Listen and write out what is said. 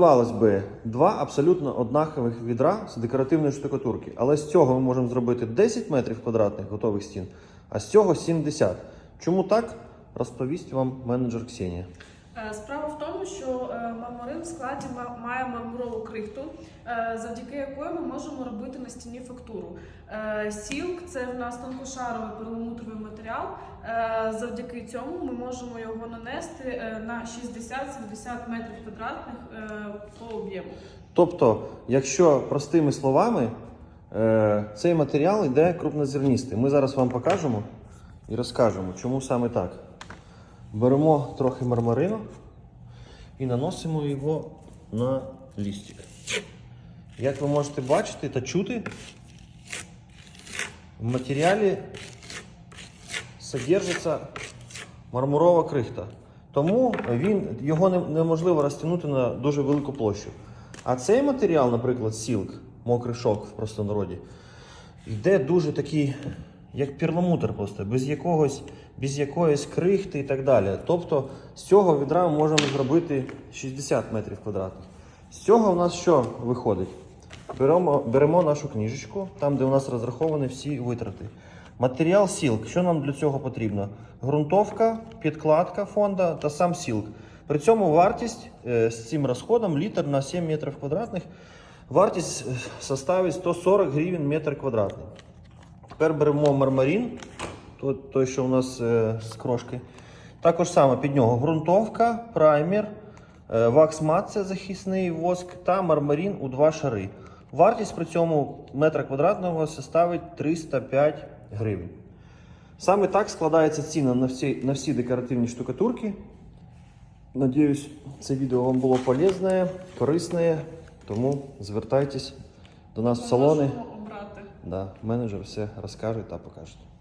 Здавалось би, два абсолютно однакових відра з декоративної штукатурки. Але з цього ми можемо зробити 10 метрів квадратних готових стін, а з цього 70. Чому так? Розповість вам менеджер Ксенія. Е, Справа в тому, що е, мармурин в складі має мармурову крихту, е, завдяки якої ми можемо робити на стіні фактуру. Сілк це в нас тонкошаровий перламутровий матеріал. Завдяки цьому ми можемо його нанести на 60-70 метрів квадратних по об'єму. Тобто, якщо простими словами, цей матеріал йде крупнозерністий. Ми зараз вам покажемо і розкажемо, чому саме так. Беремо трохи мармарину і наносимо його на лістик. Як ви можете бачити та чути, в матеріалі содержиться мармурова крихта. Тому він, його неможливо розтягнути на дуже велику площу. А цей матеріал, наприклад, сілк, мокрий шок в простонароді, йде дуже такий, як перламутр просто, без якогось, без якоїсь крихти і так далі. Тобто з цього відра ми можемо зробити 60 метрів квадратних. З цього у нас що виходить? Беремо, беремо нашу книжечку, там, де у нас розраховані всі витрати. Матеріал сілк. Що нам для цього потрібно? Грунтовка, підкладка фонда та сам сілк. При цьому вартість е, з цим розходом літр на 7 метрів квадратних. Вартість е, составить 140 гривень метр квадратний. Тепер беремо мармарин, той, що у нас е, з крошки. Також саме під нього ґрунтовка, праймер, е, вакс-мат це захисний воск та мармарин у два шари. Вартість при цьому метра квадратного составить 305 гривень. Саме так складається ціна на всі, на всі декоративні штукатурки. Надіюсь, це відео вам було полезне, корисне, тому звертайтесь до нас в салони. Да, менеджер все розкаже та покаже.